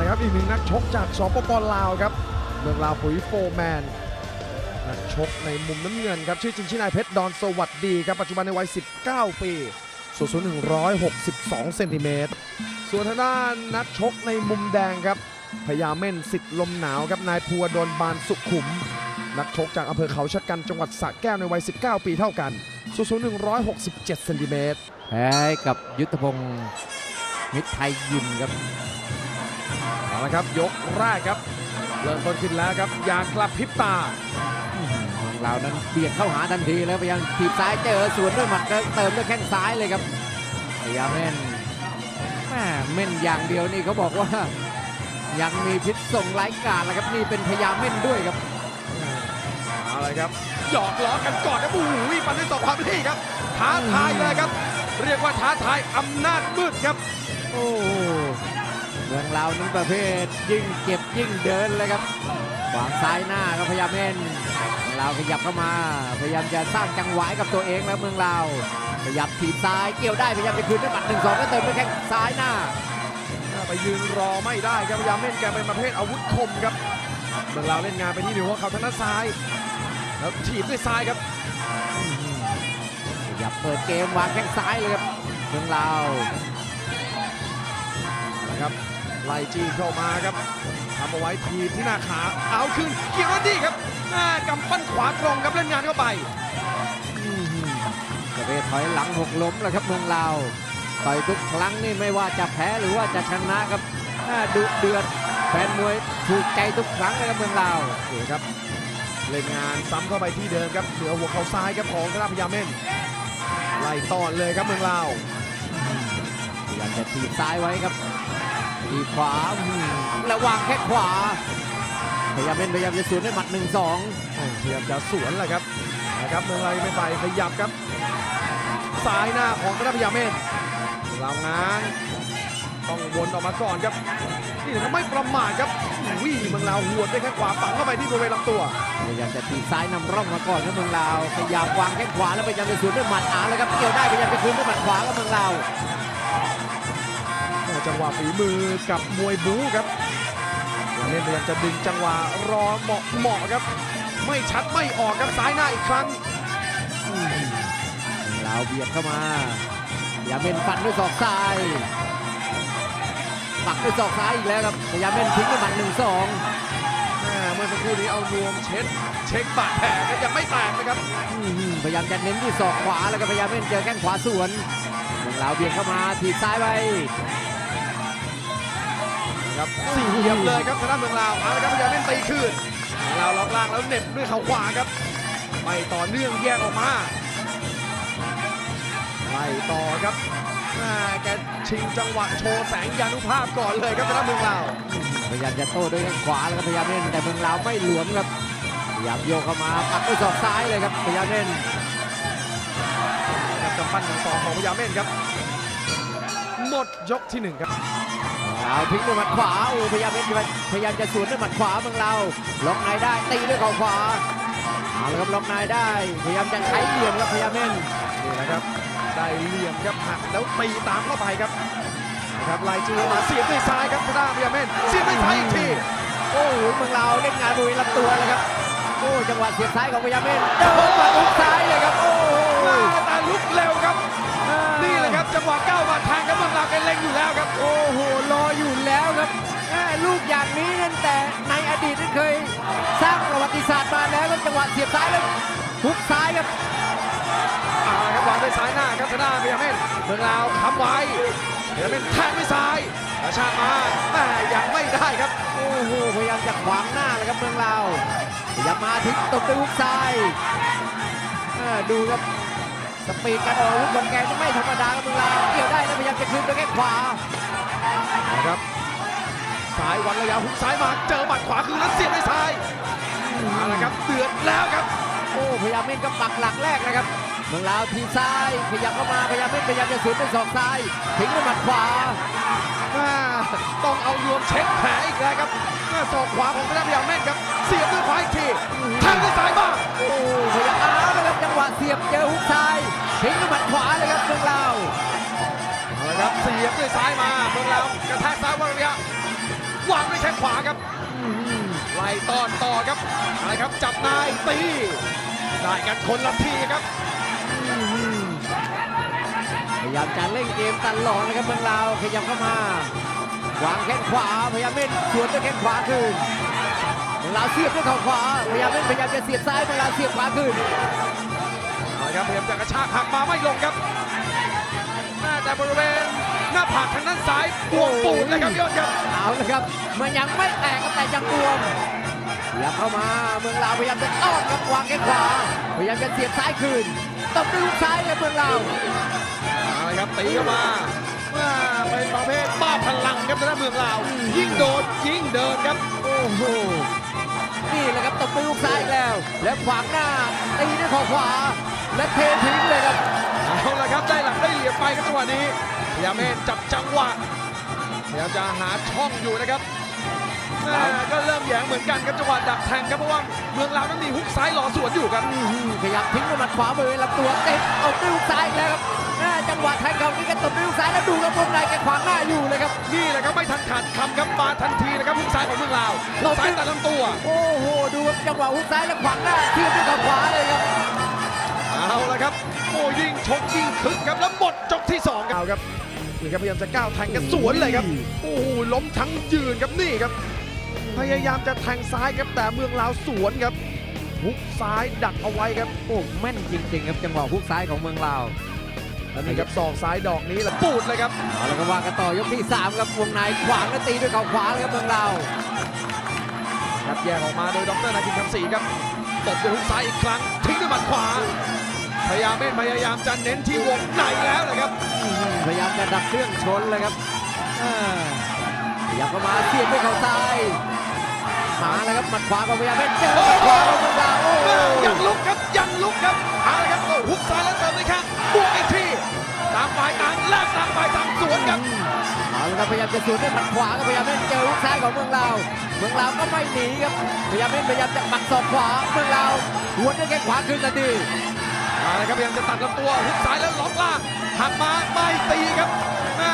ละครับอีกหนึ่งนักชกจากสปปลาวครับเมืองลาวปุ๋ยโฟร์แมนนักชกในมุมน้ำเงินครับชื่อจริงชื่อนายเพชรดอนสวัสดีครับปัจจุบันในวัย 19 ปีส่วนสูง162 เซนติเมตรส่วนทางด้านนักชกในมุมแดงครับพญาเม่นสิทธิ์ลมหนาวครับนายภูวดลบานสุขุม นักชกจากอำเภอเขาชะกันจังหวัดสระแก้วในวัย 19 ปีเท่ากันส่วนสูง167 เซนติเมตรแพ้กับยุทธพงศ์มิตรไทยยิมครับ ละครับยกแรกครับเริ่มต้นขึ้นแล้วครับอย่ากลับพริบตาของเรานั้นเบียดเข้าหาทันทีแล้วพยายามถีบซ้ายเจอสวนด้วยหมัดแล้วเติมด้วยแข้งซ้ายเลยครับพยายามเม่นแม่เม่นอย่างเดียวนี่เขาบอกว่า ยังมีพิษส่งร้ายกาจแล้วครับนี่เป็นพยายามเม่นด้วยครับเอาเลยครับหยอกล้อกันก่อนนะบูหูฟันด้วยศอกขวาไปที่ครับท้าทายเลยครับ เรียกว่าท้าทายอำนาจมืดครับ โอ้ เมืองเรานั้นประเภทยิ่งเจ็บยิ่งเดินเลยครับขวางซ้ายหน้าก็พยายามเม่นเมืองเราขยับเข้ามา พยายามจะสร้างจังหวะให้กับตัวเองแล้วเมืองเราขยับถีบซ้ายเกี่ยวได้พยายามจะคืนด้วยหมัดหนึ่งสองก็เติมด้วยแข้งซ้ายหน้า ไปยืนรอไม่ได้ครับพยายามเล่นแกเป็นประเภทอาวุธคมครับเมืองลาวเล่นงานไปที่หนึ่งหัวเข่าทางด้านซ้าย แล้วถีบด้วยซ้ายครับขยับเปิดเกมวางแข้งซ้ายเลยครับเมืองเรานะครับ ไล่จี้เข้ามาครับทำเอาไว้ทีบที่หน้าขาเอาขึ้นเกี่ยวแล้วดีครับหน้ากำปั้นขวาตรงครับเล่นงานเข้าไปประเภทถอยหลังหกล้มแล้วครับเมืองเราต่อยทุกครั้งนี่ไม่ว่าจะแพ้หรือว่าจะชนะครับน่าดุเดือดแฟนมวยถูกใจทุกครั้งเลยครับเมืองเราเดี๋ยวครับเล่นงานซ้ำเข้าไปที่เดิมครับเหนือหัวเข่าซ้ายครับของธนาพยาเม่นไล่ต้อนเลยครับเมืองลาวพยายามจะถีบซ้ายไว้ครับ ถีบขวาอืมแล้ววางแค่ขวา พยายามเป็นพยายามจะสวนด้วยหมัดหนึ่งสองโอ้พยายามจะสวนแหละครับนะครับเมืองลาวยังไม่ไปขยับครับซ้ายหน้าของธนาพยาเม่นลาวงานต้องวนออกมาก่อนครับนี่นะครับไม่ประมาทครับวิ่งเมืองลาวหวดด้วยแข้งขวาฝังเข้าไปที่บริเวณลำตัวพยายามจะถีบซ้ายนำร่องมาก่อนครับเมืองลาวพยายามวางแข้งขวาแล้วพยายามจะสวนด้วยหมัดอาแล้วครับเกี่ยวได้พยายามจะคืนด้วยหมัดขวาครับเมืองลาว จังหวะฝีมือกับมวยบู๊ครับเล่นพยายามจะดึงจังหวะรอเหมาะเหมาะครับ ไม่ชัดไม่ออกครับซ้ายหน้าอีกครั้งเราวเบียดเข้ามาพยายามเป็นฟันด้วยศอกซ้ายปักด้วยศอกซ้ายอีกแล้วครับพยายามเป็นทิ้งด้วยหมัดหนึ่งสองแม่เมื่อสักครู่นี้เอานวมเช็ด เช็คบาดแผลก็ยังไม่แตกนะครับพยายามจะเน้นที่ศอกขวาแล้วก็พยายามเป็นเจอแข้งขวาสวนเมืองลาวเบียดเข้ามาถีบซ้ายไปนะ ครับสี่เหลี่ยมเลยครับทางด้านเมืองลาวเอาละครับพยายามเล่นตีคืนเมืองลาวล็อกล่างแล้วเหน็บด้วยเข่าขวาครับไม่ต่อเนื่องแยกออกมาไล่ต่อครับแม่แกชิงจังหวะโชว์แสงยานุภาพก่อนเลยครับทางด้านเมืองลาวพยายามจะโต้ด้วยแข้งขวาแล้วก็พยายามเล่นแต่เมืองลาวไม่หลวมครับพยายามโยกเข้ามาปักด้วยศอกซ้ายเลยครับพยายามเล่นกับกำปั้นหนึ่งสองของพยาเม่นครับ หมดยกที่หนึ่งครับเราวทิ้งด้วยหมัดขวาโอ้พยายามเล่นพยายามจะสวนด้วยหมัดขวาเมืองเราวล็อกในได้ตีด้วยเข่าขวาเอาละครับล็อกในได้ พยายามจะใช้เหลี่ยมครับพยายามเล่นนี่นะครับได้เหลี่ยมครับหักแล้วตีตามเข้าไปครับนะครับไล่จีมาเสียบด้วยซ้ายครับทางด้านพยาเม่นเสียบด้วยซ้ายอีกทีโอ้โหเมืองเราวเล่นงานบริเวณลำตัวเลยครับโอ้จังหวะเสียบซ้ายของพยาเมนเดินมาทุกซ้ายเลยครับโอ้โหมาแต่ลุกเร็วครับนี่แหละครับ จังหวะก้าวมาทางครับเมืองลาวแกเล็งอยู่แล้วครับ โอ้โหรออยู่แล้วครับแม่ลูกอย่างนี้นั่นแต่ในอดีตนั้นเคย สร้างประวัติศาสตร์มาแล้วครับจังหวะเสียบซ้ายแล้วทุกซ้ายครับเอาละครับวางด้วยซ้ายหน้าครับทางด้านพยาเม่นเมืองลาวค้ำไว้พยาเม่นแทงด้วยซ้ายกระชากมาแต่ยังไม่ได้ครับโอ้โหพยายามจะขวางหน้าเลยครับเมืองเราวพยายามมาทิ้งตบด้วยฮุกซ้ายเออดูครับ สปีดการออกอาวุธของแกนี่ไม่ธรรมดาครับเมืองเราวเกี่ยวได้แล้วพยายามจะคืนด้วยแข้งขวานะครับซ้ายวันระยะหุกซ้ายมาเจอหมัดขวาคืนแล้วเสียบด้วยซ้ายเอาละครับเดือดแล้วครับ โอ้พยายามเม่นก็ปักหลักแรกนะครับเมืองลาวทีบซ้ายขยับเข้ามาพยายามเม่นพยายามจะสวนด้วยศอกซ้ายทิ้งด้วยหมัดขวาอ่าต้องเอารวมเช็คแผลอีกแล้วครับหน้าศอกขวาของพระพยาแม่นครับ เสียบด้วยขวาอีกทีแทงด้วยซ้ายมาโอ้พยายามอ้า วนะครับจังหวะเสียบเจอฮุกซ้ายทิ้งด้วยหมัดขวาเลยครับเมืองลาวเอาละครับเสียบด้วยซ้ายมาเมืองลาวกระแทกซ้ายวันระยะวขวาครับไล่ต้อนต่อครับอะไรครับจับนายตีได้กันคนละทีครับพยายามจะเล่นเกมตลอดนะครับเมืองลาวขยับเข้ามาวางแข้งขวาพยายามเล่นสวนด้วยแข้งขวาคืนเมืองลาวเสียบด้วยเข่าขวาพยายามเล่นพยายามจะเสียบซ้ายเมืองลาวเสียบขวาคืนเอาละ ครับพยายามจะกระชากหักมาไม่ลงครับแม่แต่บริเวณหน้าผากทางด้านซ้ายบวมปูดเลยครับยอดครับเอาละครับ มันยังไม่แตกครับแต่ยังบวมพยายามเข้ามาเมืองลาวพยายามจะต้อนครับวางแข้งขวาพยายามจะเสียบซ้ายคืนตบด้วยลูกซ้ายครับเมืองลาวเอาละครับตีเข้ามาอ่าเป็นประเภทบ้าพลังครับทางด้านเมืองลาว ยิ่งโดนยิ่งเดินครับโอ้โหนี่แหละครับตบด้วยลูกซ้ายอีกแล้ว แล้วขวางหน้าตีด้วยเข่าขวา และเททิ้งเลยครับเอาละครับได้หลักได้เหลี่ยมไปครับจังหวะนี้พยายามเมนจับจังหวะพยายามจะหาช่องอยู่นะครับแม่ก็เริ่มแหยงเหมือนกันครับจังหวะดักแทงครับเพราะว่าเมืองลาวนั้นมีฮุกซ้ายรอสวนอยู่ครับอื้อหือขยับทิ้งด้วยหมัดขวาบริเวณลำตัวเตะตบด้วยลูกซ้ายอีกแล้วครับแม่จังหวะแทงเขานี่ก็ตบด้วยลูกซ้ายแล้วดูครับวงในแกขวางหน้าอยู่เลยครับนี่แหละครับไม่ทันขาดคำครับมาทันทีนะครับฮุกซ้ายของเมืองลาวฮุกซ้ายตัดลำตัว โอ้โหดูครับจังหวะฮุกซ้ายแล้วขวางหน้าเทียบด้วยเข่าขวาเลยครับ เอาละครับโอ้ยิ่งชกยิ่งคึกครับแล้วหมดจบที่สองครับครับนี่ครับพยายามจะก้าวแทงกันสวนเลยครับโอ้โหล้มทั้งยืนครับนี่ครับ พยายามจะแทงซ้ายครับแต่เมืองลาวสวนครับฮุกซ้ายดักเอาไว้ครับโอ้แม่นจริงๆครับจังหวะฮุกซ้ายของเมืองลาวแล้วนี่ครับศอกซ้ายดอกนี้แล้วปูดเลยครับเอาละครับว่ากันต่อยกที่สามครับวงในขวางแล้วตีด้วยเข่าขวาเลยครับเมืองลาวครับแยกออกมาโดยดรนาคินคำศรีครับตบด้วยฮุกซ้ายอีกครั้งทิ้งด้วยหมัดขวา พยายามเม่นพยายามจะเน้นที่วงในแล้วนะครับพยายามจะดับเครื่องชนเลยครับอ่าพยายามเข้ามาเสียบด้วยเข่าซ้ายมาแล้วครับหมัดขวาของพยายามเป็นเจอหมัดขวาของเมืองลาวโอ้โหยังลุกครับยังลุกครับเอาละครับโอ้ฮุกซ้ายแล้วเติมด้วยแข้งบวกอีกทีต่างฝ่ายต่างแลกต่างฝ่ายต่างสวนครับเอาละครับพยายามจะสวนด้วยหมัดขวาครับพยายามเล่นเจอลูกซ้ายของเมืองลาวเมืองลาวก็ไม่หนีครับพยายามเล่นพยายามจะปักศอกขวาเมืองลาวหัวด้วยแข้งขวาคืนทันที เอาละครับพยายามจะตัดลำตัวฮุกซ้ายแล้วล็อกล่างหักมาไม่ตีครับอ่า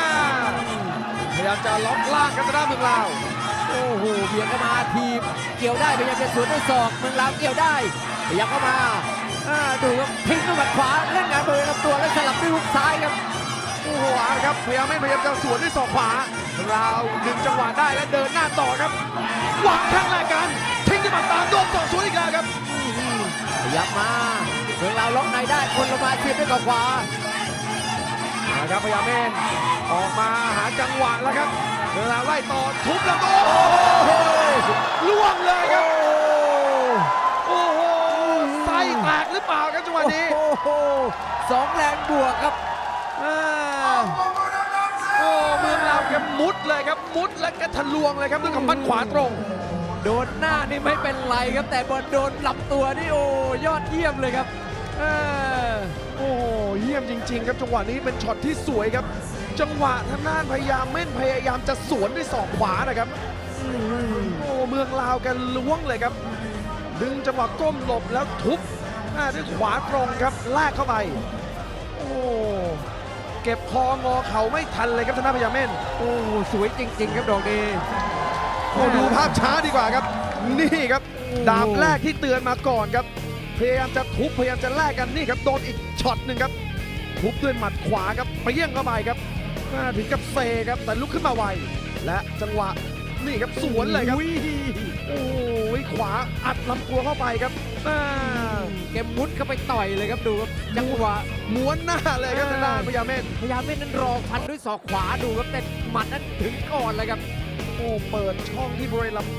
พยายามจะล็อกล่างกันทางด้านเมืองลาวโอ้โหเบียดเข้ามาทีบเกี่ยวได้พยายามจะสวนด้วยศอกเมืองลาวเกี่ยวได้พยายามเข้ามาอ่าดูครับทิ้งด้วยหมัดขวาเล่นงานบริเวณลำตัวแล้วสลับด้วยลูกซ้ายครับโอ้โหเอาละครับพยายามไม่พยายามจะสวนด้วยศอกขวาเมืองลาวดึงจังหวะได้และเดินหน้าต่อครับวางแข้งแรกกันทิ้งด้วยหมัดตามโดนศอกสวนอีกแล้วครับขยับมา เมืองลาวล็อกในได้คนลงมาเสียบด้วยกับขวาเอาละครับพยายามเมนออกมาหาจังหวะแล้วครับเมืองลาวไล่ต่อทุบแล้วก็โอ้โหล่วงเลยครับโอ้โหไส้แตกหรือเปล่าครับจังหวะนี้โอ้โหสองแรงบวกครับอ่าโอ้เมืองลาวแกมุดเลยครับมุดและแกทะลวงเลยครับด้วยกำปั้นขวาตรงโดนหน้านี่ไม่เป็นไรครับ แต่บอลโดนลำตัวนี่โอ้ยอดเยี่ยมเลยครับเออ โอ้โหเยี่ยมจริง ๆ ครับจังหวะนี้เป็นช็อตที่สวยครับ จังหวะทางด้านพยายามเม่นพยายามจะสวนด้วยศอกขวานะครับโอ้เมืองลาวแกล้วงเลยครับ ดึงจังหวะก้มหลบแล้วทุบอ่าด้วยขวาตรงครับลากเข้าไป โอ้เก็บคองอเข่าไม่ทันเลยครับทางด้านพยายามเม่นโอ้สวยจริง ๆ ครับดอกนี้โอ้ดูภาพช้าดีกว่าครับ นี่ครับโอ้ดาบแรกที่เตือนมาก่อนครับ พยายามจะทุบพยายามจะแลกกันนี่ครับโดนอีกช็อตหนึ่งครับทุบด้วยหมัดขวาครับเปรี้ยงเข้าไปครับอ่าถึงกับเซครับแต่ลุกขึ้นมาไวและจังหวะนี่ครับสวนเลยครับอุ้โอ้ยขวาอัดลำตัวเข้าไปครับอ่าแกมุดเข้าไปต่อยเลยครับดูครับจังหวะม้วนหน้าเลยครับทางด้านพยาเมธพยายามเม่นนั้นรอฟันด้วยศอกขวาดูครับแต่หมัดนั้นถึงก่อนเลยครับโอ้เปิดช่องที่บริเวณลำตัว